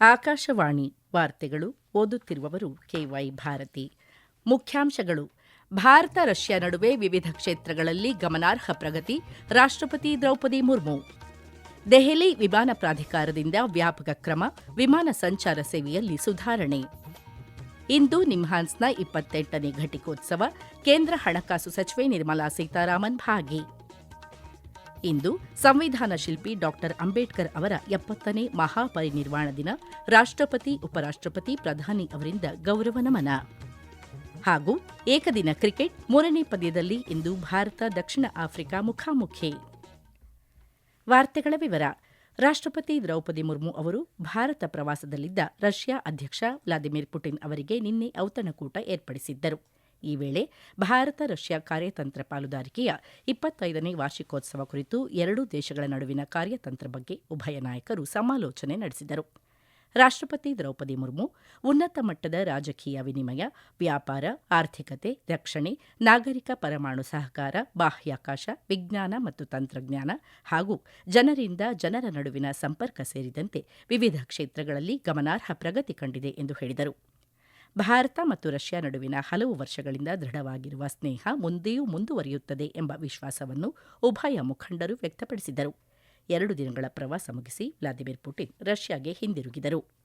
ಆಕಾಶವಾಣಿ ವಾರ್ತೆಗಳು ಓದುತ್ತಿರುವವರು ಕೆವೈ ಭಾರತಿ. ಮುಖ್ಯಾಂಶಗಳು. ಭಾರತ, ರಷ್ಯಾ ನಡುವೆ ವಿವಿಧ ಕ್ಷೇತ್ರಗಳಲ್ಲಿ ಗಮನಾರ್ಹ ಪ್ರಗತಿ, ರಾಷ್ಟ್ರಪತಿ ದ್ರೌಪದಿ ಮುರ್ಮು. ದೆಹಲಿ ವಿಮಾನ ಪ್ರಾಧಿಕಾರದಿಂದ ವ್ಯಾಪಕ ಕ್ರಮ, ವಿಮಾನ ಸಂಚಾರ ಸೇವೆಯಲ್ಲಿ ಸುಧಾರಣೆ. ಇಂದು ನಿಮ್ಹಾನ್ಸ್ನ ಇಪ್ಪತ್ತೆಂಟನೇ ಘಟಿಕೋತ್ಸವ, ಕೇಂದ್ರ ಹಣಕಾಸು ಸಚಿವೆ ನಿರ್ಮಲಾ ಸೀತಾರಾಮನ್ ಭಾಗಿ ಇಂದು ಸಂವಿಧಾನ ಶಿಲ್ಪಿ ಡಾಕ್ಟರ್ ಅಂಬೇಡ್ಕರ್ ಅವರ ಎಪ್ಪತ್ತನೇ ಮಹಾಪರಿನಿರ್ವಾಣ ದಿನ, ರಾಷ್ಟ್ರಪತಿ, ಉಪರಾಷ್ಟ್ರಪತಿ ಪ್ರಧಾನಿ ಅವರಿಂದ ಗೌರವ ನಮನ. ಹಾಗೂ ಏಕದಿನ ಕ್ರಿಕೆಟ್ ಮೂರನೇ ಪಂದ್ಯದಲ್ಲಿ ಇಂದು ಭಾರತ ದಕ್ಷಿಣ ಆಫ್ರಿಕಾ ಮುಖಾಮುಖಿ. ವಾರ್ತೆಗಳ ವಿವರ, ರಾಷ್ಟ್ರಪತಿ ದ್ರೌಪದಿ ಮುರ್ಮು ಅವರು ಭಾರತ ಪ್ರವಾಸದಲ್ಲಿದ್ದ ರಷ್ಯಾ ಅಧ್ಯಕ್ಷ ವ್ಲಾದಿಮಿರ್ ಪುಟಿನ್ ಅವರಿಗೆ ನಿನ್ನೆ ಔತಣಕೂಟ ಏರ್ಪಡಿಸಿದ್ದರು. ಈ ವೇಳೆ ಭಾರತ ರಷ್ಯಾ ಕಾರ್ಯತಂತ್ರ ಪಾಲುದಾರಿಕೆಯ ಇಪ್ಪತ್ತೈದನೇ ವಾರ್ಷಿಕೋತ್ಸವ ಕುರಿತು ಎರಡೂ ದೇಶಗಳ ನಡುವಿನ ಕಾರ್ಯತಂತ್ರ ಬಗ್ಗೆ ಉಭಯ ನಾಯಕರು ಸಮಾಲೋಚನೆ ನಡೆಸಿದರು. ರಾಷ್ಟ್ರಪತಿ ದ್ರೌಪದಿ ಮುರ್ಮು, ಉನ್ನತ ಮಟ್ಟದ ರಾಜಕೀಯ ವಿನಿಮಯ, ವ್ಯಾಪಾರ, ಆರ್ಥಿಕತೆ, ರಕ್ಷಣೆ, ನಾಗರಿಕ ಪರಮಾಣು ಸಹಕಾರ, ಬಾಹ್ಯಾಕಾಶ, ವಿಜ್ಞಾನ ಮತ್ತು ತಂತ್ರಜ್ಞಾನ ಹಾಗೂ ಜನರಿಂದ ಜನರ ನಡುವಿನ ಸಂಪರ್ಕ ಸೇರಿದಂತೆ ವಿವಿಧ ಕ್ಷೇತ್ರಗಳಲ್ಲಿ ಗಮನಾರ್ಹ ಪ್ರಗತಿ ಕಂಡಿದೆ ಎಂದು ಹೇಳಿದರು. ಭಾರತ ಮತ್ತು ರಷ್ಯಾ ನಡುವಿನ ಹಲವು ವರ್ಷಗಳಿಂದ ದೃಢವಾಗಿರುವ ಸ್ನೇಹ ಮುಂದೆಯೂ ಮುಂದುವರಿಯುತ್ತದೆ ಎಂಬ ವಿಶ್ವಾಸವನ್ನು ಉಭಯ ಮುಖಂಡರು ವ್ಯಕ್ತಪಡಿಸಿದರು. ಎರಡು ದಿನಗಳ ಪ್ರವಾಸ ಮುಗಿಸಿ ವ್ಲಾದಿಮಿರ್ ಪುಟಿನ್ ರಷ್ಯಾಗೆ ಹಿಂದಿರುಗಿದರು.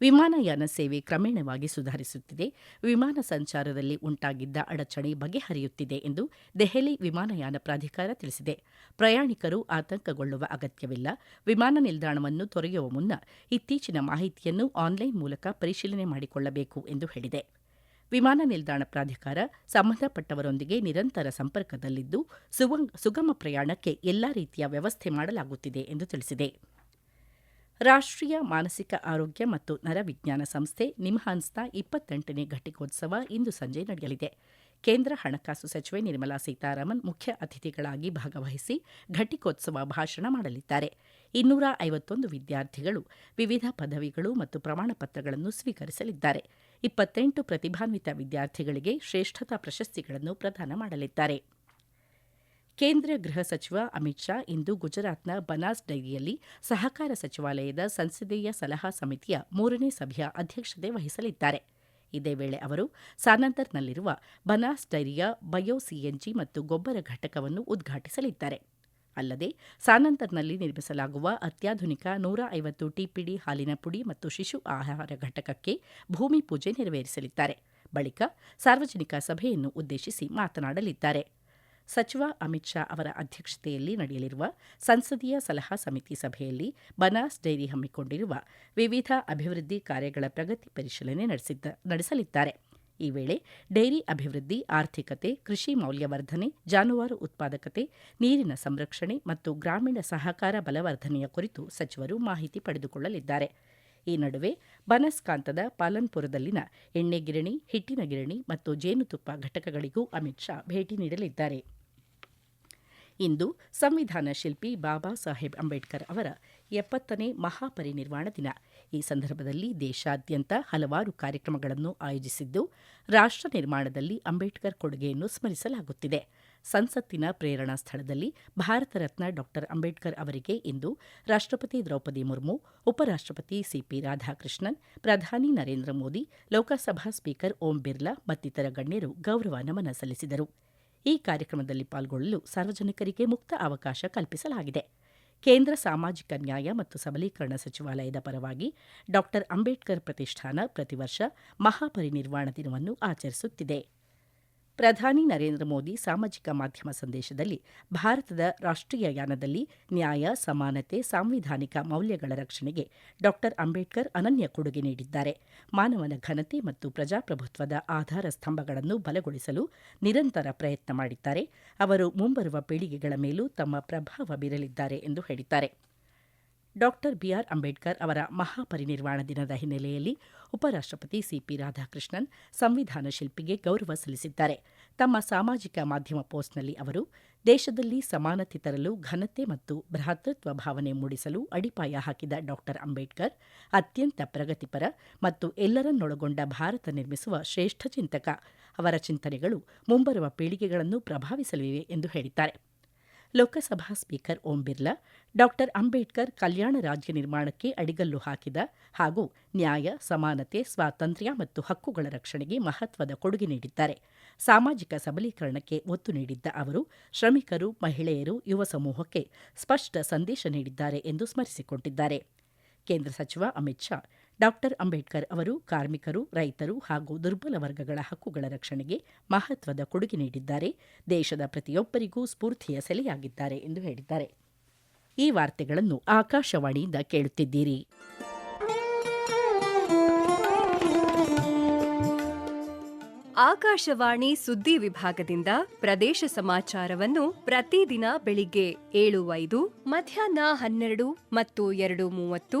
ವಿಮಾನಯಾನ ಸೇವೆ ಕ್ರಮೇಣವಾಗಿ ಸುಧಾರಿಸುತ್ತಿದೆ. ವಿಮಾನ ಸಂಚಾರದಲ್ಲಿ ಉಂಟಾಗಿದ್ದ ಅಡಚಣೆ ಬಗೆಹರಿಯುತ್ತಿದೆ ಎಂದು ದೆಹಲಿ ವಿಮಾನಯಾನ ಪ್ರಾಧಿಕಾರ ತಿಳಿಸಿದೆ. ಪ್ರಯಾಣಿಕರು ಆತಂಕಗೊಳ್ಳುವ ಅಗತ್ಯವಿಲ್ಲ. ವಿಮಾನ ನಿಲ್ದಾಣವನ್ನು ತೊರೆಯುವ ಮುನ್ನ ಇತ್ತೀಚಿನ ಮಾಹಿತಿಯನ್ನು ಆನ್ಲೈನ್ ಮೂಲಕ ಪರಿಶೀಲನೆ ಮಾಡಿಕೊಳ್ಳಬೇಕು ಎಂದು ಹೇಳಿದೆ. ವಿಮಾನ ನಿಲ್ದಾಣ ಪ್ರಾಧಿಕಾರ ಸಂಬಂಧಪಟ್ಟವರೊಂದಿಗೆ ನಿರಂತರ ಸಂಪರ್ಕದಲ್ಲಿದ್ದು ಸುಗಮ ಪ್ರಯಾಣಕ್ಕೆ ಎಲ್ಲಾ ರೀತಿಯ ವ್ಯವಸ್ಥೆ ಮಾಡಲಾಗುತ್ತಿದೆ ಎಂದು ತಿಳಿಸಿದೆ. ರಾಷ್ಟ್ರೀಯ ಮಾನಸಿಕ ಆರೋಗ್ಯ ಮತ್ತು ನರವಿಜ್ಞಾನ ಸಂಸ್ಥೆ ನಿಮ್ಹಾನ್ಸ್ನ ಇಪ್ಪತ್ತೆಂಟನೇ ಘಟಿಕೋತ್ಸವ ಇಂದು ಸಂಜೆ ನಡೆಯಲಿದೆ. ಕೇಂದ್ರ ಹಣಕಾಸು ಸಚಿವೆ ನಿರ್ಮಲಾ ಸೀತಾರಾಮನ್ ಮುಖ್ಯ ಅತಿಥಿಗಳಾಗಿ ಭಾಗವಹಿಸಿ ಘಟಿಕೋತ್ಸವ ಭಾಷಣ ಮಾಡಲಿದ್ದಾರೆ. ಇನ್ನೂರ ಐವತ್ತೊಂದು ವಿದ್ಯಾರ್ಥಿಗಳು ವಿವಿಧ ಪದವಿಗಳು ಮತ್ತು ಪ್ರಮಾಣಪತ್ರಗಳನ್ನು ಸ್ವೀಕರಿಸಲಿದ್ದಾರೆ. ಇಪ್ಪತ್ತೆಂಟು ಪ್ರತಿಭಾನ್ವಿತ ವಿದ್ಯಾರ್ಥಿಗಳಿಗೆ ಶ್ರೇಷ್ಠತಾ ಪ್ರಶಸ್ತಿಗಳನ್ನು ಪ್ರದಾನ ಮಾಡಲಿದ್ದಾರೆ. ಕೇಂದ್ರ ಗೃಹ ಸಚಿವ ಅಮಿತ್ ಶಾ ಇಂದು ಗುಜರಾತ್ನ ಬನಾಸ್ ಡೈರಿಯಲ್ಲಿ ಸಹಕಾರ ಸಚಿವಾಲಯದ ಸಂಸದೀಯ ಸಲಹಾ ಸಮಿತಿಯ ಮೂರನೇ ಸಭೆಯ ಅಧ್ಯಕ್ಷತೆ ವಹಿಸಲಿದ್ದಾರೆ. ಇದೇ ವೇಳೆ ಅವರು ಸಾನಂದರ್ನಲ್ಲಿರುವ ಬನಾಸ್ ಡೈರಿಯ ಬಯೋ ಸಿಎನ್ಜಿ ಮತ್ತು ಗೊಬ್ಬರ ಘಟಕವನ್ನು ಉದ್ಘಾಟಿಸಲಿದ್ದಾರೆ. ಅಲ್ಲದೆ ಸಾನಂದರ್ನಲ್ಲಿ ನಿರ್ಮಿಸಲಾಗುವ ಅತ್ಯಾಧುನಿಕ ನೂರ ಐವತ್ತು ಟಿಪಿಡಿ ಹಾಲಿನ ಪುಡಿ ಮತ್ತು ಶಿಶು ಆಹಾರ ಘಟಕಕ್ಕೆ ಭೂಮಿ ಪೂಜೆ ನೆರವೇರಿಸಲಿದ್ದಾರೆ. ಬಳಿಕ ಸಾರ್ವಜನಿಕ ಸಭೆಯನ್ನು ಉದ್ದೇಶಿಸಿ ಮಾತನಾಡಲಿದ್ದಾರೆ. ಸಚಿವ ಅಮಿತ್ ಶಾ ಅವರ ಅಧ್ಯಕ್ಷತೆಯಲ್ಲಿ ನಡೆಯಲಿರುವ ಸಂಸದೀಯ ಸಲಹಾ ಸಮಿತಿ ಸಭೆಯಲ್ಲಿ ಬನಾಸ್ ಡೈರಿ ಹಮ್ಮಿಕೊಂಡಿರುವ ವಿವಿಧ ಅಭಿವೃದ್ಧಿ ಕಾರ್ಯಗಳ ಪ್ರಗತಿ ಪರಿಶೀಲನೆ ನಡೆಸಲಿದ್ದಾರೆ. ಈ ವೇಳೆ ಡೈರಿ ಅಭಿವೃದ್ಧಿ, ಆರ್ಥಿಕತೆ, ಕೃಷಿ ಮೌಲ್ಯವರ್ಧನೆ, ಜಾನುವಾರು ಉತ್ಪಾದಕತೆ, ನೀರಿನ ಸಂರಕ್ಷಣೆ ಮತ್ತು ಗ್ರಾಮೀಣ ಸಹಕಾರ ಬಲವರ್ಧನೆಯ ಕುರಿತು ಸಚಿವರು ಮಾಹಿತಿ ಪಡೆದುಕೊಳ್ಳಲಿದ್ದಾರೆ. ಈ ನಡುವೆ ಬನಸ್ಕಾಂತದ ಪಾಲನ್ಪುರದಲ್ಲಿನ ಎಣ್ಣೆ ಗಿರಣಿ, ಹಿಟ್ಟಿನ ಗಿರಣಿ ಮತ್ತು ಜೇನುತುಪ್ಪ ಘಟಕಗಳಿಗೂ ಅಮಿತ್ ಶಾ ಭೇಟಿ ನೀಡಲಿದ್ದಾರೆ. ಇಂದು ಸಂವಿಧಾನ ಶಿಲ್ಪಿ ಬಾಬಾ ಸಾಹೇಬ್ ಅಂಬೇಡ್ಕರ್ ಅವರ ಎಪ್ಪತ್ತನೇ ಮಹಾಪರಿನಿರ್ವಾಣ ದಿನ. ಈ ಸಂದರ್ಭದಲ್ಲಿ ದೇಶಾದ್ಯಂತ ಹಲವಾರು ಕಾರ್ಯಕ್ರಮಗಳನ್ನು ಆಯೋಜಿಸಿದ್ದು ರಾಷ್ಟ ನಿರ್ಮಾಣದಲ್ಲಿ ಅಂಬೇಡ್ಕರ್ ಕೊಡುಗೆಯನ್ನು ಸ್ಮರಿಸಲಾಗುತ್ತಿದೆ. ಸಂಸತ್ತಿನ ಪ್ರೇರಣಾ ಸ್ಥಳದಲ್ಲಿ ಭಾರತ ರತ್ನ ಡಾಕ್ಟರ್ ಅಂಬೇಡ್ಕರ್ ಅವರಿಗೆ ಇಂದು ರಾಷ್ಟ್ರಪತಿ ದ್ರೌಪದಿ ಮುರ್ಮು, ಉಪರಾಷ್ಟ್ರಪತಿ ಸಿಪಿ ರಾಧಾಕೃಷ್ಣನ್, ಪ್ರಧಾನಿ ನರೇಂದ್ರ ಮೋದಿ, ಲೋಕಸಭಾ ಸ್ಪೀಕರ್ ಓಂ ಬಿರ್ಲಾ ಮತ್ತಿತರ ಗಣ್ಯರು ಗೌರವ ನಮನ ಸಲ್ಲಿಸಿದರು. ಈ ಕಾರ್ಯಕ್ರಮದಲ್ಲಿ ಪಾಲ್ಗೊಳ್ಳಲು ಸಾರ್ವಜನಿಕರಿಗೆ ಮುಕ್ತ ಅವಕಾಶ ಕಲ್ಪಿಸಲಾಗಿದೆ. ಕೇಂದ್ರ ಸಾಮಾಜಿಕ ನ್ಯಾಯ ಮತ್ತು ಸಬಲೀಕರಣ ಸಚಿವಾಲಯದ ಪರವಾಗಿ ಡಾ ಅಂಬೇಡ್ಕರ್ ಪ್ರತಿಷ್ಠಾನ ಪ್ರತಿವರ್ಷ ಮಹಾಪರಿನಿರ್ವಾಣ ದಿನವನ್ನು ಆಚರಿಸುತ್ತಿದೆ. ಪ್ರಧಾನಿ ನರೇಂದ್ರ ಮೋದಿ ಸಾಮಾಜಿಕ ಮಾಧ್ಯಮ ಸಂದೇಶದಲ್ಲಿ ಭಾರತದ ರಾಷ್ಟೀಯ ಯಾನದಲ್ಲಿ ನ್ಯಾಯ, ಸಮಾನತೆ, ಸಾಂವಿಧಾನಿಕ ಮೌಲ್ಯಗಳ ರಕ್ಷಣೆಗೆ ಡಾಕ್ಟರ್ ಅಂಬೇಡ್ಕರ್ ಅನನ್ಯ ಕೊಡುಗೆ ನೀಡಿದ್ದಾರೆ. ಮಾನವನ ಘನತೆ ಮತ್ತು ಪ್ರಜಾಪ್ರಭುತ್ವದ ಆಧಾರ ಸ್ತಂಭಗಳನ್ನು ಬಲಗೊಳಿಸಲು ನಿರಂತರ ಪ್ರಯತ್ನ ಮಾಡಿದ್ದಾರೆ. ಅವರು ಮುಂಬರುವ ಪೀಳಿಗೆಗಳ ಮೇಲೂ ತಮ್ಮ ಪ್ರಭಾವ ಬೀರಲಿದ್ದಾರೆ ಎಂದು ಹೇಳಿದ್ದಾರೆ. ಡಾಕ್ಟರ್ ಬಿಆರ್ ಅಂಬೇಡ್ಕರ್ ಅವರ ಮಹಾಪರಿನಿರ್ವಾಣ ದಿನದ ಹಿನ್ನೆಲೆಯಲ್ಲಿ ಉಪರಾಷ್ಟ್ರಪತಿ ಸಿಪಿ ರಾಧಾಕೃಷ್ಣನ್ ಸಂವಿಧಾನ ಶಿಲ್ಪಿಗೆ ಗೌರವ ಸಲ್ಲಿಸಿದ್ದಾರೆ. ತಮ್ಮ ಸಾಮಾಜಿಕ ಮಾಧ್ಯಮ ಪೋಸ್ಟ್ನಲ್ಲಿ ಅವರು, ದೇಶದಲ್ಲಿ ಸಮಾನತೆ ತರಲು ಘನತೆ ಮತ್ತು ಭ್ರಾತೃತ್ವ ಭಾವನೆ ಮೂಡಿಸಲು ಅಡಿಪಾಯ ಹಾಕಿದ ಡಾಕ್ಟರ್ ಅಂಬೇಡ್ಕರ್, ಅತ್ಯಂತ ಪ್ರಗತಿಪರ ಮತ್ತು ಎಲ್ಲರನ್ನೊಳಗೊಂಡ ಭಾರತ ನಿರ್ಮಿಸುವ ಶ್ರೇಷ್ಠ ಚಿಂತಕ. ಅವರ ಚಿಂತನೆಗಳು ಮುಂಬರುವ ಪೀಳಿಗೆಗಳನ್ನು ಪ್ರಭಾವಿಸಲಿವೆ ಎಂದು ಹೇಳಿದ್ದಾರೆ. ಲೋಕಸಭಾ ಸ್ಪೀಕರ್ ಓಂ ಬಿರ್ಲಾ, ಡಾಕ್ಟರ್ ಅಂಬೇಡ್ಕರ್ ಕಲ್ಯಾಣ ರಾಜ್ಯ ನಿರ್ಮಾಣಕ್ಕೆ ಅಡಿಗಲ್ಲು ಹಾಕಿದ ಹಾಗೂ ನ್ಯಾಯ, ಸಮಾನತೆ, ಸ್ವಾತಂತ್ರ್ಯ ಮತ್ತು ಹಕ್ಕುಗಳ ರಕ್ಷಣೆಗೆ ಮಹತ್ವದ ಕೊಡುಗೆ ನೀಡಿದ್ದಾರೆ. ಸಾಮಾಜಿಕ ಸಬಲೀಕರಣಕ್ಕೆ ಒತ್ತು ನೀಡಿದ್ದ ಅವರು, ಶ್ರಮಿಕರು, ಮಹಿಳೆಯರು, ಯುವ ಸಮೂಹಕ್ಕೆ ಸ್ಪಷ್ಟ ಸಂದೇಶ ನೀಡಿದ್ದಾರೆ ಎಂದು ಸ್ಮರಿಸಿಕೊಂಡಿದ್ದಾರೆ. ಕೇಂದ್ರ ಸಚಿವ ಅಮಿತ್ ಶಾ ಡಾಕ್ಟರ್ ಅಂಬೇಡ್ಕರ್ ಅವರು, ಕಾರ್ಮಿಕರು, ರೈತರು ಹಾಗೂ ದುರ್ಬಲ ವರ್ಗಗಳ ಹಕ್ಕುಗಳ ರಕ್ಷಣೆಗೆ ಮಹತ್ವದ ಕೊಡುಗೆ ನೀಡಿದ್ದಾರೆ. ದೇಶದ ಪ್ರತಿಯೊಬ್ಬರಿಗೂ ಸ್ಫೂರ್ತಿಯ ಸೆಲೆಯಾಗಿದ್ದಾರೆ ಎಂದು ಹೇಳಿದ್ದಾರೆ. ಈ ವಾರ್ತೆಗಳನ್ನು ಆಕಾಶವಾಣಿಯಿಂದ ಕೇಳುತ್ತಿದ್ದೀರಿ. ಆಕಾಶವಾಣಿ ಸುದ್ದಿ ವಿಭಾಗದಿಂದ ಪ್ರದೇಶ ಸಮಾಚಾರವನ್ನು ಪ್ರತಿದಿನ ಬೆಳಿಗ್ಗೆ ಏಳು ಐದು ಮಧ್ಯಾಹ್ನ ಹನ್ನೆರಡು ಮತ್ತು ಎರಡು ಮೂವತ್ತು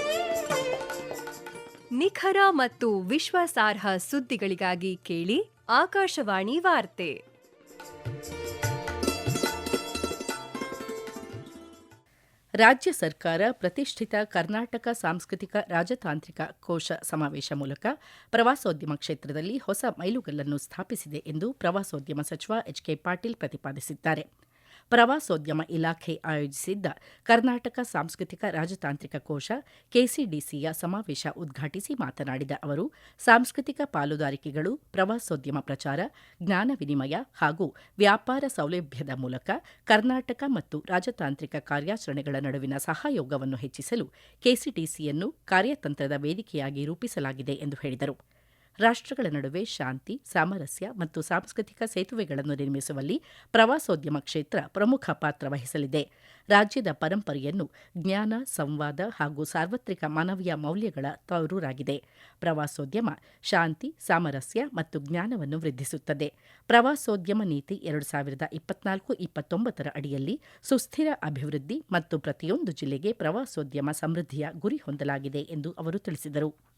ನಿಖರ ಮತ್ತು ವಿಶ್ವಾಸಾರ್ಹ ಸುದ್ದಿಗಳಿಗಾಗಿ ಕೇಳಿ ಆಕಾಶವಾಣಿ ವಾರ್ತೆ. ರಾಜ್ಯ ಸರ್ಕಾರ ಪ್ರತಿಷ್ಠಿತ ಕರ್ನಾಟಕ ಸಾಂಸ್ಕೃತಿಕ ರಾಜತಾಂತ್ರಿಕ ಕೋಶ ಸಮಾವೇಶ ಮೂಲಕ ಪ್ರವಾಸೋದ್ಯಮ ಕ್ಷೇತ್ರದಲ್ಲಿ ಹೊಸ ಮೈಲುಗಲ್ಲನ್ನು ಸ್ಥಾಪಿಸಿದೆ ಎಂದು ಪ್ರವಾಸೋದ್ಯಮ ಸಚಿವ ಎಚ್ ಕೆ ಪಾಟೀಲ್ ಪ್ರತಿಪಾದಿಸಿದ್ದಾರೆ. ಪ್ರವಾಸೋದ್ಯಮ ಇಲಾಖೆ ಆಯೋಜಿಸಿದ್ದ ಕರ್ನಾಟಕ ಸಾಂಸ್ಕೃತಿಕ ರಾಜತಾಂತ್ರಿಕ ಕೋಶ ಕೆಸಿಡಿಸಿಯ ಸಮಾವೇಶ ಉದ್ಘಾಟಿಸಿ ಮಾತನಾಡಿದ ಅವರು, ಸಾಂಸ್ಕೃತಿಕ ಪಾಲುದಾರಿಕೆಗಳು, ಪ್ರವಾಸೋದ್ಯಮ ಪ್ರಚಾರ, ಜ್ಞಾನ ವಿನಿಮಯ ಹಾಗೂ ವ್ಯಾಪಾರ ಸೌಲಭ್ಯದ ಮೂಲಕ ಕರ್ನಾಟಕ ಮತ್ತು ರಾಜತಾಂತ್ರಿಕ ಕಾರ್ಯಾಚರಣೆಗಳ ನಡುವಿನ ಸಹಯೋಗವನ್ನು ಹೆಚ್ಚಿಸಲು ಕೆಸಿಡಿಸಿಯನ್ನು ಕಾರ್ಯತಂತ್ರದ ವೇದಿಕೆಯಾಗಿ ರೂಪಿಸಲಾಗಿದೆ ಎಂದು ಹೇಳಿದರು. ರಾಷ್ಟ್ರಗಳ ನಡುವೆ ಶಾಂತಿ, ಸಾಮರಸ್ಯ ಮತ್ತು ಸಾಂಸ್ಕೃತಿಕ ಸೇತುವೆಗಳನ್ನು ನಿರ್ಮಿಸುವಲ್ಲಿ ಪ್ರವಾಸೋದ್ಯಮ ಕ್ಷೇತ್ರ ಪ್ರಮುಖ ಪಾತ್ರ ವಹಿಸಲಿದೆ. ರಾಜ್ಯದ ಪರಂಪರೆಯನ್ನು ಜ್ಞಾನ, ಸಂವಾದ ಹಾಗೂ ಸಾರ್ವತ್ರಿಕ ಮಾನವೀಯ ಮೌಲ್ಯಗಳ ತವರೂರಾಗಿದೆ ಪ್ರವಾಸೋದ್ಯಮ ಶಾಂತಿ, ಸಾಮರಸ್ಯ ಮತ್ತು ಜ್ಞಾನವನ್ನು ವೃದ್ಧಿಸುತ್ತದೆ. ಪ್ರವಾಸೋದ್ಯಮ ನೀತಿ ಎರಡು ಸಾವಿರದ ಇಪ್ಪತ್ನಾಲ್ಕು ಇಪ್ಪತ್ತೊಂಬತ್ತರ ಅಡಿಯಲ್ಲಿ ಸುಸ್ಥಿರ ಅಭಿವೃದ್ಧಿ ಮತ್ತು ಪ್ರತಿಯೊಂದು ಜಿಲ್ಲೆಗೆ ಪ್ರವಾಸೋದ್ಯಮ ಸಮೃದ್ಧಿಯ ಗುರಿ ಹೊಂದಲಾಗಿದೆ ಎಂದು ಅವರು ತಿಳಿಸಿದರು.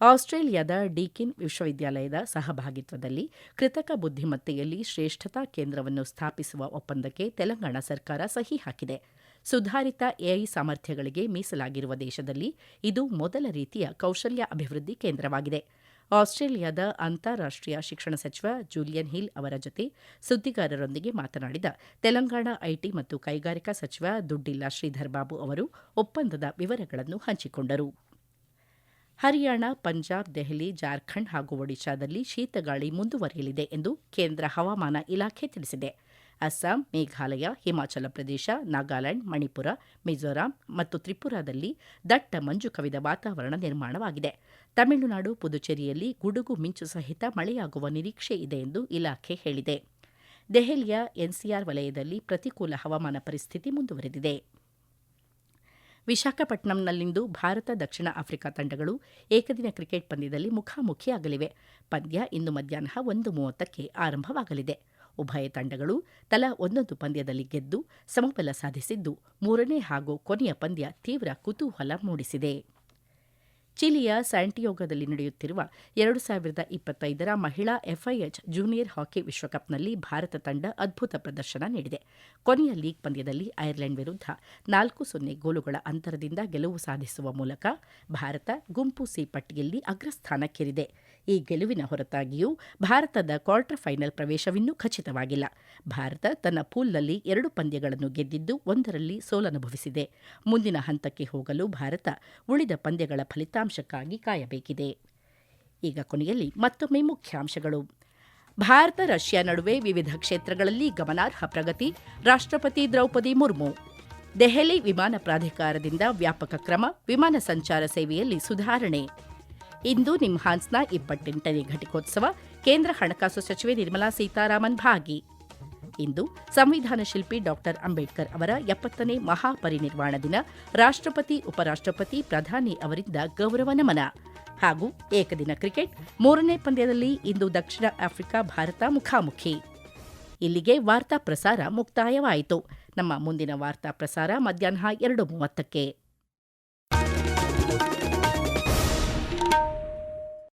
ಆಸ್ಟ್ರೇಲಿಯಾದ ಡೀಕಿನ್ ವಿಶ್ವವಿದ್ಯಾಲಯದ ಸಹಭಾಗಿತ್ವದಲ್ಲಿ ಕೃತಕ ಬುದ್ಧಿಮತ್ತೆಯಲ್ಲಿ ಶ್ರೇಷ್ಠತಾ ಕೇಂದ್ರವನ್ನು ಸ್ಥಾಪಿಸುವ ಒಪ್ಪಂದಕ್ಕೆ ತೆಲಂಗಾಣ ಸರ್ಕಾರ ಸಹಿ ಹಾಕಿದೆ. ಸುಧಾರಿತ ಎಐ ಸಾಮರ್ಥ್ಯಗಳಿಗೆ ಮೀಸಲಾಗಿರುವ ದೇಶದಲ್ಲಿ ಇದು ಮೊದಲ ರೀತಿಯ ಕೌಶಲ್ಯ ಅಭಿವೃದ್ಧಿ ಕೇಂದ್ರವಾಗಿದೆ. ಆಸ್ಟ್ರೇಲಿಯಾದ ಅಂತಾರಾಷ್ಟೀಯ ಶಿಕ್ಷಣ ಸಚಿವ ಜೂಲಿಯನ್ ಹಿಲ್ ಅವರ ಜೊತೆ ಸುದ್ದಿಗಾರರೊಂದಿಗೆ ಮಾತನಾಡಿದ ತೆಲಂಗಾಣ ಐಟಿ ಮತ್ತು ಕೈಗಾರಿಕಾ ಸಚಿವ ದುಡ್ಡಿಲ್ಲ ಶ್ರೀಧರ್ ಬಾಬು ಅವರು ಒಪ್ಪಂದದ ವಿವರಗಳನ್ನು ಹಂಚಿಕೊಂಡರು. ಹರಿಯಾಣ, ಪಂಜಾಬ್, ದೆಹಲಿ, ಜಾರ್ಖಂಡ್ ಹಾಗೂ ಒಡಿಶಾದಲ್ಲಿ ಶೀತಗಾಳಿ ಮುಂದುವರಿಯಲಿದೆ ಎಂದು ಕೇಂದ್ರ ಹವಾಮಾನ ಇಲಾಖೆ ತಿಳಿಸಿದೆ. ಅಸ್ಸಾಂ, ಮೇಘಾಲಯ, ಹಿಮಾಚಲ ಪ್ರದೇಶ, ನಾಗಾಲ್ಯಾಂಡ್, ಮಣಿಪುರ, ಮಿಜೋರಾಂ ಮತ್ತು ತ್ರಿಪುರಾದಲ್ಲಿ ದಟ್ಟ ಮಂಜು ಕವಿದ ವಾತಾವರಣ ನಿರ್ಮಾಣವಾಗಿದೆ. ತಮಿಳುನಾಡು, ಪುದುಚೇರಿಯಲ್ಲಿ ಗುಡುಗು ಮಿಂಚು ಸಹಿತ ಮಳೆಯಾಗುವ ನಿರೀಕ್ಷೆ ಇದೆ ಎಂದು ಇಲಾಖೆ ಹೇಳಿದೆ. ದೆಹಲಿಯ ಎನ್ಸಿಆರ್ ವಲಯದಲ್ಲಿ ಪ್ರತಿಕೂಲ ಹವಾಮಾನ ಪರಿಸ್ಥಿತಿ ಮುಂದುವರೆದಿದೆ. ವಿಶಾಖಪಟ್ಟಣಂನಲ್ಲಿಂದು ಭಾರತ ದಕ್ಷಿಣ ಆಫ್ರಿಕಾ ತಂಡಗಳು ಏಕದಿನ ಕ್ರಿಕೆಟ್ ಪಂದ್ಯದಲ್ಲಿ ಮುಖಾಮುಖಿಯಾಗಲಿವೆ. ಪಂದ್ಯ ಇಂದು ಮಧ್ಯಾಹ್ನ ಒಂದು ಮೂವತ್ತಕ್ಕೆ ಆರಂಭವಾಗಲಿದೆ. ಉಭಯ ತಂಡಗಳು ತಲಾ ಒಂದೊಂದು ಪಂದ್ಯದಲ್ಲಿ ಗೆದ್ದು ಸಮಬಲ ಸಾಧಿಸಿದ್ದು ಮೂರನೇ ಹಾಗೂ ಕೊನೆಯ ಪಂದ್ಯ ತೀವ್ರ ಕುತೂಹಲ ಮೂಡಿಸಿದೆ. ಚಿಲಿಯ ಸ್ಯಾಂಟಿಯೋಗದಲ್ಲಿ ನಡೆಯುತ್ತಿರುವ ಎರಡು ಸಾವಿರದ ಇಪ್ಪತ್ತೈದರ ಮಹಿಳಾ ಎಫ್ಐಎಚ್ ಜೂನಿಯರ್ ಹಾಕಿ ವಿಶ್ವಕಪ್ನಲ್ಲಿ ಭಾರತ ತಂಡ ಅದ್ಭುತ ಪ್ರದರ್ಶನ ನೀಡಿದೆ. ಕೊನೆಯ ಲೀಗ್ ಪಂದ್ಯದಲ್ಲಿ ಐರ್ಲೆಂಡ್ ವಿರುದ್ಧ ನಾಲ್ಕು ಸೊನ್ನೆ ಗೋಲುಗಳ ಅಂತರದಿಂದ ಗೆಲುವು ಸಾಧಿಸುವ ಮೂಲಕ ಭಾರತ ಗುಂಪು ಸಿ ಪಟ್ಟಿಯಲ್ಲಿ ಅಗ್ರಸ್ಥಾನಕ್ಕೇರಿದೆ. ಈ ಗೆಲುವಿನ ಹೊರತಾಗಿಯೂ ಭಾರತದ ಕ್ವಾರ್ಟರ್ ಫೈನಲ್ ಪ್ರವೇಶವಿನ್ನೂ ಖಚಿತವಾಗಿಲ್ಲ. ಭಾರತ ತನ್ನ ಪೂಲ್ನಲ್ಲಿ ಎರಡು ಪಂದ್ಯಗಳನ್ನು ಗೆದ್ದಿದ್ದು ಒಂದರಲ್ಲಿ ಸೋಲನುಭವಿಸಿದೆ. ಮುಂದಿನ ಹಂತಕ್ಕೆ ಹೋಗಲು ಭಾರತ ಉಳಿದ ಪಂದ್ಯಗಳ ಫಲಿತಾಂಶಕ್ಕಾಗಿ ಕಾಯಬೇಕಿದೆ. ಈಗ ಕೊನೆಯಲ್ಲಿ ಮತ್ತೊಮ್ಮೆ ಮುಖ್ಯಾಂಶಗಳು. ಭಾರತ, ರಷ್ಯಾ ನಡುವೆ ವಿವಿಧ ಕ್ಷೇತ್ರಗಳಲ್ಲಿ ಗಮನಾರ್ಹ ಪ್ರಗತಿ, ರಾಷ್ಟ್ರಪತಿ ದ್ರೌಪದಿ ಮುರ್ಮು. ದೆಹಲಿ ವಿಮಾನ ಪ್ರಾಧಿಕಾರದಿಂದ ವ್ಯಾಪಕ ಕ್ರಮ, ವಿಮಾನ ಸಂಚಾರ ಸೇವೆಯಲ್ಲಿ ಸುಧಾರಣೆ. ಇಂದು ನಿಮ್ಹಾನ್ಸ್ನ ಇಪ್ಪತ್ತೆಂಟನೇ ಘಟಿಕೋತ್ಸವ ಕೇಂದ್ರ ಹಣಕಾಸು ಸಚಿವೆ ನಿರ್ಮಲಾ ಸೀತಾರಾಮನ್ ಭಾಗಿ. ಇಂದು ಸಂವಿಧಾನ ಶಿಲ್ಪಿ ಡಾಕ್ಟರ್ ಅಂಬೇಡ್ಕರ್ ಅವರ ಎಪ್ಪತ್ತನೇ ಮಹಾಪರಿನಿರ್ವಾಣ ದಿನ ರಾಷ್ಟ್ರಪತಿ, ಉಪರಾಷ್ಟ್ರಪತಿ, ಪ್ರಧಾನಿ ಅವರಿಂದ ಗೌರವ ನಮನ. ಹಾಗೂ ಏಕದಿನ ಕ್ರಿಕೆಟ್ ಮೂರನೇ ಪಂದ್ಯದಲ್ಲಿ ಇಂದು ದಕ್ಷಿಣ ಆಫ್ರಿಕಾ, ಭಾರತ ಮುಖಾಮುಖಿ. ಇಲ್ಲಿಗೆ ವಾರ್ತಾ ಪ್ರಸಾರ ಮುಕ್ತಾಯವಾಯಿತು. ನಮ್ಮ ಮುಂದಿನ ವಾರ್ತಾ ಪ್ರಸಾರ ಮಧ್ಯಾಹ್ನ ಎರಡು ಮೂವತ್ತಕ್ಕೆ.